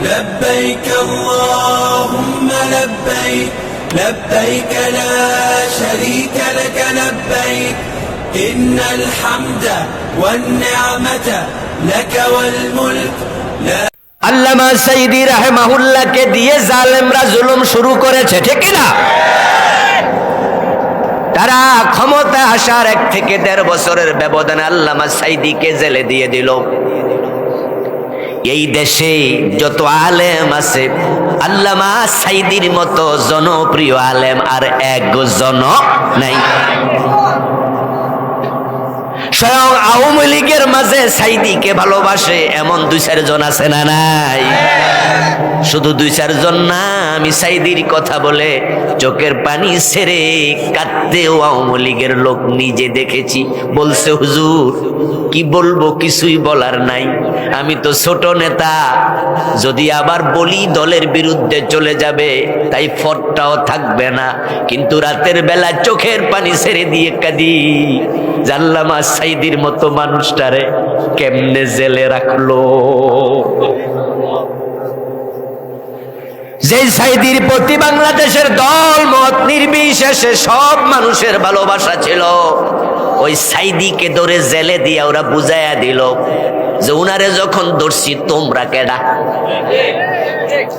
لبيك اللهم لبيك لبيك لا شريك لك لبيك إن الحمد والنعمة لك والملك لا আল্লামা সাইদি রাহেমাহুল্লাহকে দিয়ে জালেমরা জুলুম শুরু করেছে ঠিক না তারা ক্ষমতা আসার এক থেকে দেড় বছরের ব্যবধানে আল্লামা সাইদিকে জেলে দিয়ে দিল এই দেশে যত আলেম আছে, আল্লামা সাইদির মতো জনপ্রিয় আলেম আর একজন নাই। স্বয়ং আওয়ামী লীগের মাঝে সাইদিকে ভালোবাসে, এমন দুই চারজন আছে না নাই? শুধু দুই চারজন না, আমি সাইদির কথা বলে চোখের পানি ছেড়ে কাঁদতেও আওয়ামী লীগের লোক নিজে দেখেছি। বলছে, হুজুর, কি বলব কিছুই বলার নাই। আমি তো ছোট নেতা। যদি আবার বলি দলের বিরুদ্ধে চলে যাবে, তাই ফটটাও থাকবে না। কিন্তু রাতের বেলা চোখের পানি ছেড়ে দিয়ে কাঁদি। জাল্লামা সাইদির মতো মানুষটারে কেমনে জেলে রাখল। যে সাইদির প্রতি বাংলাদেশের দল, মত নির্বিশেষে সব মানুষের ভালোবাসা ছিল। ওই সাইদিকে ধরে জেলে দিয়ে ওরা বুঝাইয়া দিল যে উনারে যখন ধরছি তোমরা কেডা?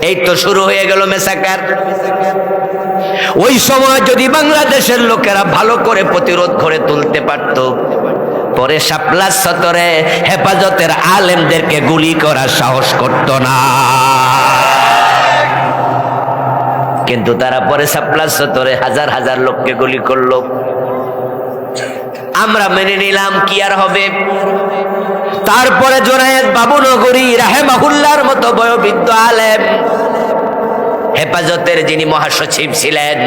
এই তো শুরু হয়ে গেল মেসাকার। ওই সময় যদি বাংলাদেশের লোকেরা ভালো করে প্রতিরোধ করে তুলতে পারত, পরে শাপলা সতরে হেফাজতের আলেমদেরকে গুলি করার সাহস করত না। কিন্তু তারা পরে সাপ্লাস সতরে হাজার হাজার লোককে গুলি করল। আমরা মেনে নিলাম কি আর হবে। তারপরে জোনায়েদ বাবু নগরী রাহেমাহুল্লার মতো বয়োবৃদ্ধ আলেম হেফাজতের যিনি মহাসচিব ছিলেন,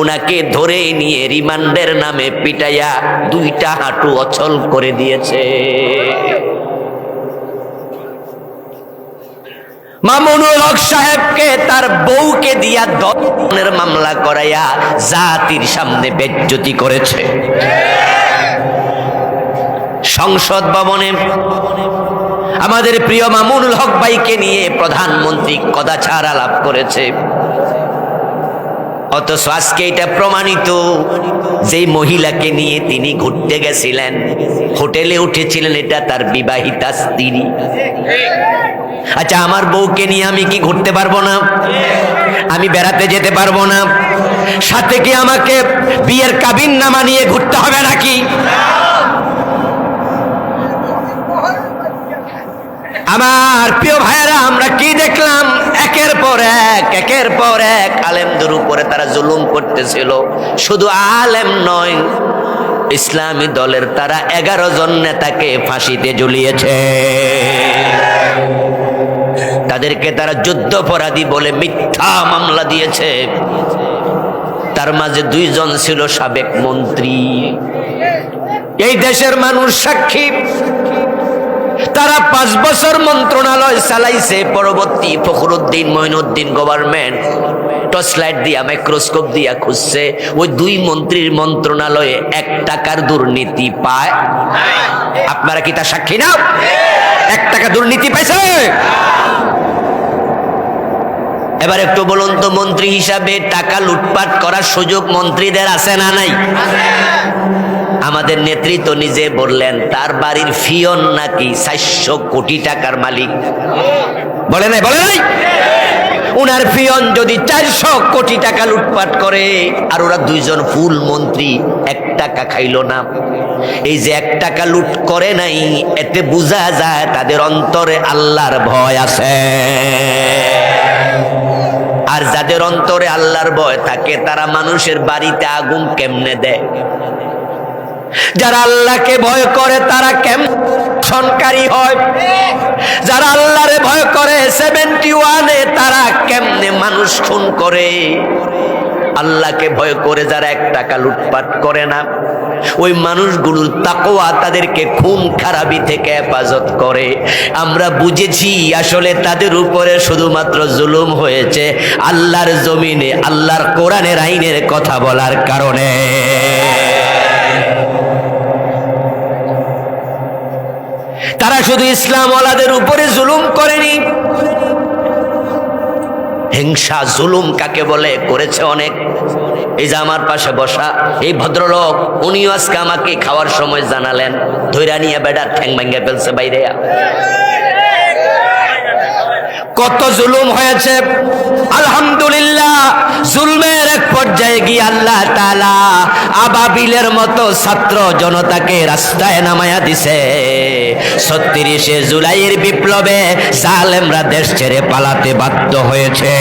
উনাকে ধরে নিয়ে রিমান্ডের নামে পিটাইয়া দুইটা হাঁটু অচল করে দিয়েছে। মামুনুল হক সাহেবকে তার বউকে দিয়া দলের মামলা করাইয়া জাতির সামনে বেজ্জতি করেছে। সংসদ ভবনে আমাদের প্রিয় মামুনুল হক ভাইকে নিয়ে প্রধানমন্ত্রী কদাছাড়া লাভ করেছে। অথচ আজকে এটা প্রমাণিত। যে মহিলাকে নিয়ে তিনি ঘুরতে গেছিলেন, হোটেলে উঠেছিলেন, এটা তার বিবাহিতা স্ত্রী। আচ্ছা আমার বউকে নিয়ে আমি কি ঘুরতে পারব না? আমি বেড়াতে যেতে পারব না? সাথে কি আমাকে বিয়ের কাবিন নামা নিয়ে ঘুরতে হবে নাকি? আমার প্রিয় ভাইয়েরা, আমরা কি দেখলাম? একের পর এক, একের পর এক আলেমদের উপরে তারা জুলুম করতেছিল। শুধু আলেম নয়, ইসলামী দলের তারা এগারো জন নেতাকে ফাঁসিতে ঝুলিয়েছে। তাদেরকে তারা যুদ্ধপরাধী বলে মিথ্যা মামলা দিয়েছে। তার মাঝে দুইজন ছিল সাবেক মন্ত্রী। এই দেশের মানুষ সাক্ষী। তারা পাঁচ বছর মন্ত্রণালয় চালাইছে, পরবর্তী Fakhruddin, Moinuddin government torch light দিয়া মাইক্রোস্কোপ দিয়া খুঁজছে। ওই দুই মন্ত্রীর মন্ত্রণালয়ে এক টাকার দুর্নীতি পায়। আপনারা কি তার সাক্ষী না? এক টাকা দুর্নীতি পাইছে? এবার একটু বলুন তো, মন্ত্রী হিসাবে টাকা লুটপাট করার সুযোগ মন্ত্রীদের আছে না নাই? আমাদের নেতৃত্ব নিজে বললেন, তার বাড়ির ফিয়ন নাকি চারশো কোটি টাকার মালিক? বলে নাই বলে নাই? উনার ফিয়ন যদি চারশো কোটি টাকা লুটপাট করে, আর ওরা দুইজন ফুল মন্ত্রী, এক টাকা খাইলো না। এই যে এক টাকা লুট করে নাই, এতে বোঝা যায় তাদের অন্তরে আল্লাহর ভয় আছে। আর যাদের অন্তরে আল্লাহর ভয় থাকে, তারা মানুষের বাড়িতে আগুন কেমনে দেয়? যারা আল্লাহকে ভয় করে, তারা কেমন সনকারী হয়? যারা আল্লাহরে ভয় করে সেভেন্টি ওয়ানে তারা কেমনে মানুষ খুন করে? আল্লাহকে ভয় করে যারা এক টাকা লুটপাট করে না, ওই মানুষগুলোর তাকোয়া তাদেরকে খুন খারাপি থেকে হেফাজত করে। আমরা বুঝেছি, আসলে তাদের উপরে শুধুমাত্র জুলুম হয়েছে আল্লাহর জমিনে, আল্লাহর কোরআনের আইনের কথা বলার কারণে। তারা শুধু ইসলামওয়ালাদের উপরে জুলুম করেনি। হিংসা, জুলুম কাকে বলে? করেছে অনেক। এই যে আমার পাশে বসা এই ভদ্রলোক উনি আজকে আমাকে খাওয়ার সময় জানালেন ধৈরা নিয়ে বেডার ঠ্যাং ভাঙ্গে ফেলছে বাইরে কত জুলুম হয়েছে। আলহামদুলিল্লাহ, জুলমের এক পর্যায়ে গিয়ে আল্লাহ তালা আবাবিলের মতো ছাত্র জনতাকে রাস্তায় নামায়া দিছে। ছত্রিশে জুলাইয়ের বিপ্লবে সালেমরা দেশ ছেড়ে পালাতে বাধ্য হয়েছে।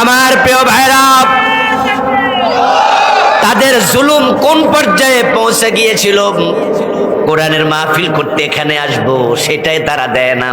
আমার প্রিয় ভাইরা, তাদের জুলুম কোন পর্যায়ে পৌঁছে গিয়েছিল? কোরআনের মাহফিল করতে এখানে আসব, সেটাই তারা দেয় না।